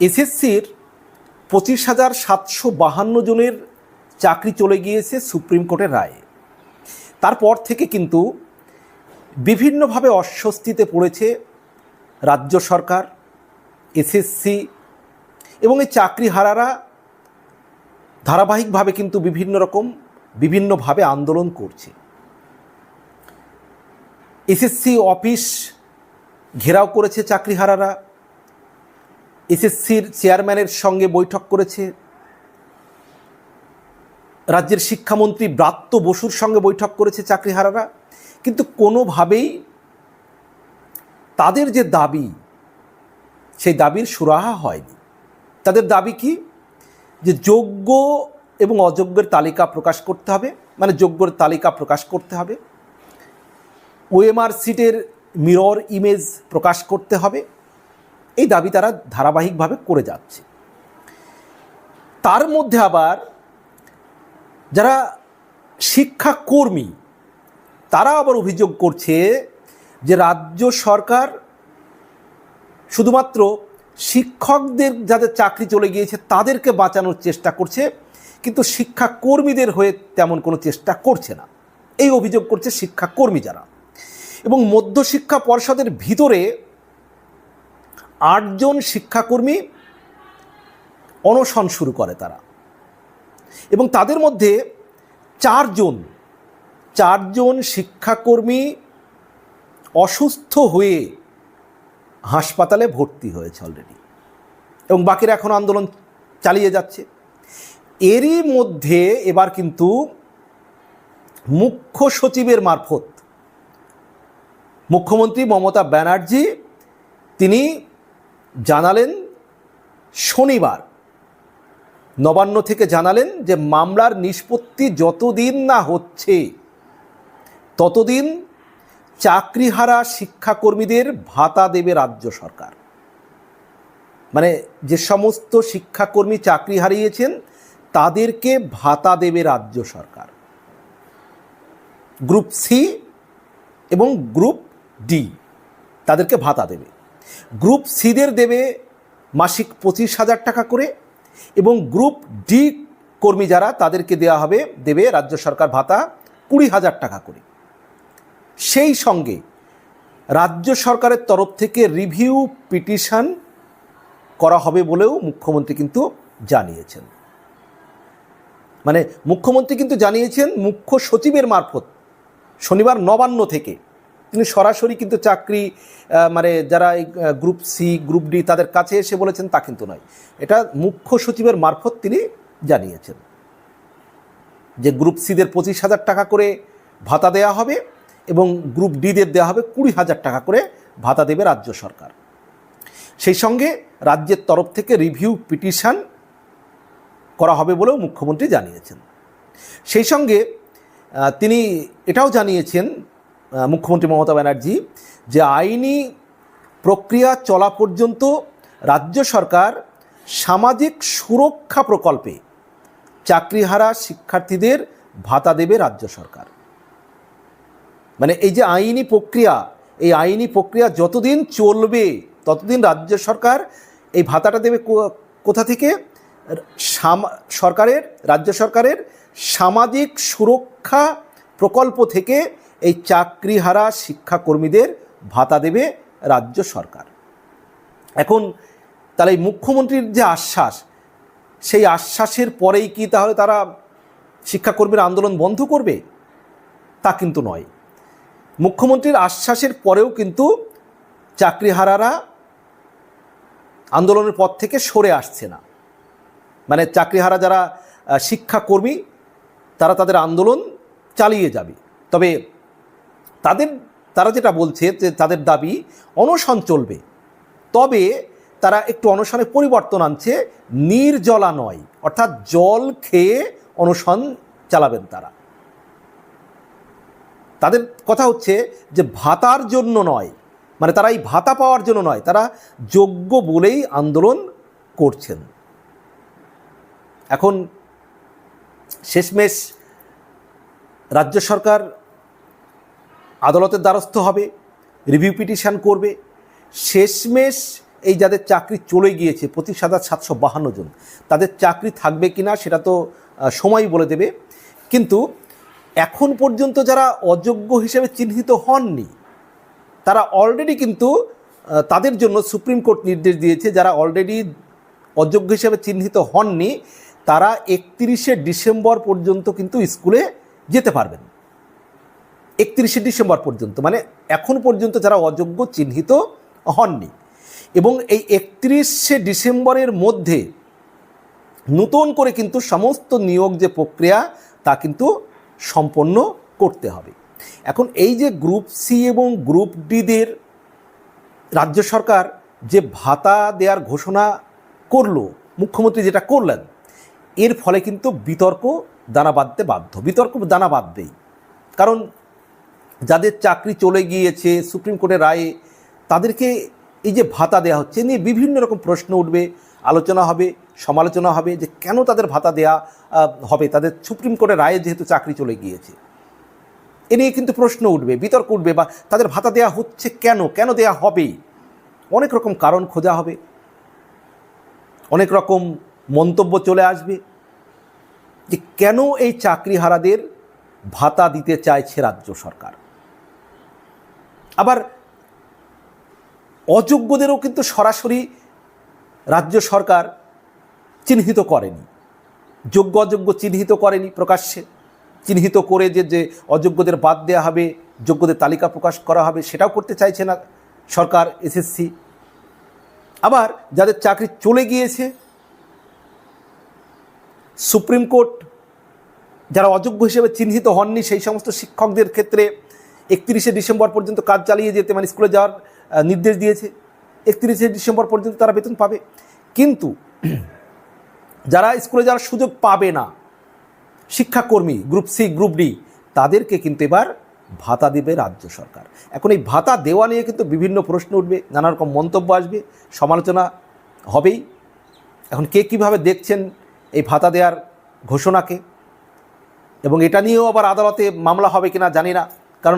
এসএসসির পঁচিশ হাজার সাতশো বাহান্ন জনের চাকরি চলে গিয়েছে সুপ্রিম কোর্টের রায়ে। তারপর থেকে কিন্তু বিভিন্নভাবে অস্বস্তিতে পড়েছে রাজ্য সরকার, এসএসসি এবং এই চাকরিহারারা ধারাবাহিকভাবে কিন্তু বিভিন্ন রকম, বিভিন্নভাবে আন্দোলন করছে। এসএসসি অফিস ঘেরাও করেছে চাকরিহারারা এসএসসির চেয়ারম্যানের সঙ্গে বৈঠক করেছে। রাজ্যের শিক্ষামন্ত্রী ব্রাত্য বসুর সঙ্গে বৈঠক করেছে চাকরিহারারা। কিন্তু কোনোভাবেই তাদের যে দাবি, সেই দাবির সুরাহা হয়নি। তাদের দাবি কি? যে যোগ্য এবং অযোগ্যের তালিকা প্রকাশ করতে হবে মানে যোগ্যর তালিকা প্রকাশ করতে হবে। ওএমআর সিটের মিরর ইমেজ প্রকাশ করতে হবে। এই দাবি তারা ধারাবাহিকভাবে করে যাচ্ছে। তার মধ্যে আবার যারা শিক্ষাকর্মী তারা আবার অভিযোগ করছে যে রাজ্য সরকার শুধুমাত্র শিক্ষকদের যাদের চাকরি চলে গিয়েছে তাদেরকে বাঁচানোর চেষ্টা করছে, কিন্তু শিক্ষাকর্মীদের হয়ে তেমন কোনো চেষ্টা করছে না। এই অভিযোগ করছে শিক্ষাকর্মী যারা। এবং মধ্যশিক্ষা পর্ষদের ভিতরে আটজন শিক্ষাকর্মী অনশন শুরু করে তারা। এবং তাদের মধ্যে চারজন চারজন শিক্ষাকর্মী অসুস্থ হয়ে হাসপাতালে ভর্তি হয়েছে অলরেডি এবং বাকিরা এখন আন্দোলন চালিয়ে যাচ্ছে। এরই মধ্যে এবার কিন্তু মুখ্য সচিবের মারফত মুখ্যমন্ত্রী মমতা ব্যানার্জি, তিনি জানালেন শনিবার। নবান্ন থেকে জানালেন যে মামলার নিষ্পত্তি যতদিন না হচ্ছে, ততদিন চাকরিহারা শিক্ষাকর্মীদের ভাতা দেবে রাজ্য সরকার। মানে যে সমস্ত শিক্ষাকর্মী চাকরি হারিয়েছেন, তাদেরকে ভাতা দেবে রাজ্য সরকার। গ্রুপ সি এবং গ্রুপ ডি তাদেরকে ভাতা দেবে। গ্রুপ সিদের দেবে মাসিক পঁচিশ হাজার টাকা করে এবং গ্রুপ ডি কর্মী যারা তাদেরকে দেওয়া হবে, দেবে রাজ্য সরকার ভাতা কুড়ি হাজার টাকা করে। সেই সঙ্গে রাজ্য সরকারের তরফ থেকে রিভিউ পিটিশন করা হবে বলেও মুখ্যমন্ত্রী কিন্তু জানিয়েছেন। মানে মুখ্যমন্ত্রী কিন্তু জানিয়েছেন, মুখ্য সচিবের মারফত শনিবার নবান্ন থেকে তিনি সরাসরি কিন্তু চাকরি মানে যারা এই গ্রুপ সি গ্রুপ ডি তাদের কাছে এসে বলেছেন, তা কিন্তু নয়। এটা মুখ্য সচিবের মারফত তিনি জানিয়েছেন যে গ্রুপ সিদের পঁচিশ হাজার টাকা করে ভাতা দেয়া হবে এবং গ্রুপ ডিদের দেওয়া হবে কুড়ি হাজার টাকা করে ভাতা দেবে রাজ্য সরকার। সেই সঙ্গে রাজ্যের তরফ থেকে রিভিউ পিটিশন করা হবে বলেও মুখ্যমন্ত্রী জানিয়েছেন। সেই সঙ্গে তিনি এটাও জানিয়েছেন মুখ্যমন্ত্রী মমতা ব্যানার্জি যে আইনি প্রক্রিয়া চলা পর্যন্ত রাজ্য সরকার সামাজিক সুরক্ষা প্রকল্পে চাকরিহারা শিক্ষার্থীদের ভাতা দেবে রাজ্য সরকার। মানে এই যে আইনি প্রক্রিয়া, এই আইনি প্রক্রিয়া যতদিন চলবে, ততদিন রাজ্য সরকার এই ভাতাটা দেবে কোথা থেকে? সরকারের, রাজ্য সরকারের সামাজিক সুরক্ষা প্রকল্প থেকে এই চাকরিহারা শিক্ষাকর্মীদের ভাতা দেবে রাজ্য সরকার। এখন তাহলে এই মুখ্যমন্ত্রীর যে আশ্বাস, সেই আশ্বাসের পরেই কি তাহলে তারা শিক্ষাকর্মীর আন্দোলন বন্ধ করবে? তা কিন্তু নয়। মুখ্যমন্ত্রীর আশ্বাসের পরেও কিন্তু চাকরিহারারা আন্দোলনের পথ থেকে সরে আসছে না। মানে চাকরিহারা যারা শিক্ষাকর্মী, তারা তাদের আন্দোলন চালিয়ে যাবে। তবে তাদের, তারা যেটা বলছে যে তাদের দাবি অনশন চলবে। তবে তারা একটু অনশনে পরিবর্তন আনছে, নির্জলা নয়। অর্থাৎ জল খেয়ে অনশন চালাবেন তারা। তাদের কথা হচ্ছে যে ভাতার জন্য নয় মানে তারা এই ভাতা পাওয়ার জন্য নয়, তারা যোগ্য বলেই আন্দোলন করছেন। এখন শেষমেশ রাজ্য সরকার আদালতের দ্বারস্থ হবে রিভিউ পিটিশন করবে। শেষমেশ এই যাদের চাকরি চলে গিয়েছে, পঁচিশ হাজার সাতশো বাহান্ন জন, তাদের চাকরি থাকবে কি না সেটা তো সময় বলে দেবে। কিন্তু এখন পর্যন্ত যারা অযোগ্য হিসেবে চিহ্নিত হননি, তারা অলরেডি কিন্তু তাদের জন্য সুপ্রিম কোর্ট নির্দেশ দিয়েছে, যারা অলরেডি অযোগ্য হিসেবে চিহ্নিত হননি, তারা একত্রিশে ডিসেম্বর পর্যন্ত কিন্তু স্কুলে যেতে পারবেন। একত্রিশে ডিসেম্বর পর্যন্ত মানে এখন পর্যন্ত যারা অযোগ্য চিহ্নিত হননি। এবং এই একত্রিশে ডিসেম্বরের মধ্যে নতুন করে কিন্তু সমস্ত নিয়োগ যে প্রক্রিয়া, তা কিন্তু সম্পন্ন করতে হবে। এখন এই যে গ্রুপ সি এবং গ্রুপ ডিদের রাজ্য সরকার যে ভাতা দেওয়ার ঘোষণা করল, মুখ্যমন্ত্রী যেটা করলেন, এর ফলে কিন্তু বিতর্ক দানা বাঁধতে বাধ্য, বিতর্ক দানা বাঁধবেই। কারণ যাদের চাকরি চলে গিয়েছে সুপ্রিম কোর্টের রায়ে তাদেরকে এই যে ভাতা দেওয়া হচ্ছে নিয়ে বিভিন্ন রকম প্রশ্ন উঠবে আলোচনা হবে সমালোচনা হবে যে কেন তাদের ভাতা আহ, হবে। তাদের সুপ্রিম কোর্টের রায়ে যেহেতু চাকরি চলে গিয়েছে এ নিয়ে কিন্তু প্রশ্ন উঠবে বিতর্ক উঠবে বা তাদের ভাতা দেওয়া হচ্ছে কেন? কেন দেওয়া হবে? অনেক রকম কারণ খোঁজা হবে। অনেক রকম মন্তব্য চলে আসবে যে কেন এই চাকরিহারাদের ভাতা দিতে চাইছে রাজ্য সরকার? আবার অযোগ্যদেরও কিন্তু সরাসরি রাজ্য সরকার চিহ্নিত করেনি। যোগ্য অযোগ্য চিহ্নিত করেনি প্রকাশ্যে। চিহ্নিত করে যে যে অযোগ্যদের বাদ দেওয়া হবে, যোগ্যদের তালিকা প্রকাশ করা হবে, সেটাও করতে চাইছে না সরকার এসএসসি আবার যাদের চাকরি চলে গিয়েছে, সুপ্রিম কোর্ট, যারা অযোগ্য হিসেবে চিহ্নিত হননি, সেই সমস্ত শিক্ষকদের ক্ষেত্রে একত্রিশে ডিসেম্বর পর্যন্ত কাজ চালিয়ে যেতে মানে স্কুলে যাওয়ার নির্দেশ দিয়েছে। একত্রিশে ডিসেম্বর পর্যন্ত তারা বেতন পাবে। কিন্তু যারা স্কুলে যাওয়ার সুযোগ পাবে না, শিক্ষাকর্মী গ্রুপ সি, গ্রুপ ডি, তাদেরকে কিন্তু এবার ভাতা দেবে রাজ্য সরকার। এখন এই ভাতা দেওয়া নিয়ে কিন্তু বিভিন্ন প্রশ্ন উঠবে, নানা রকম মন্তব্য আসবে, সমালোচনা হবেই। এখন কে কীভাবে দেখছেন এই ভাতা দেওয়ার ঘোষণাকে? এবং এটা নিয়েও আবার আদালতে মামলা হবে কিনা জানি না।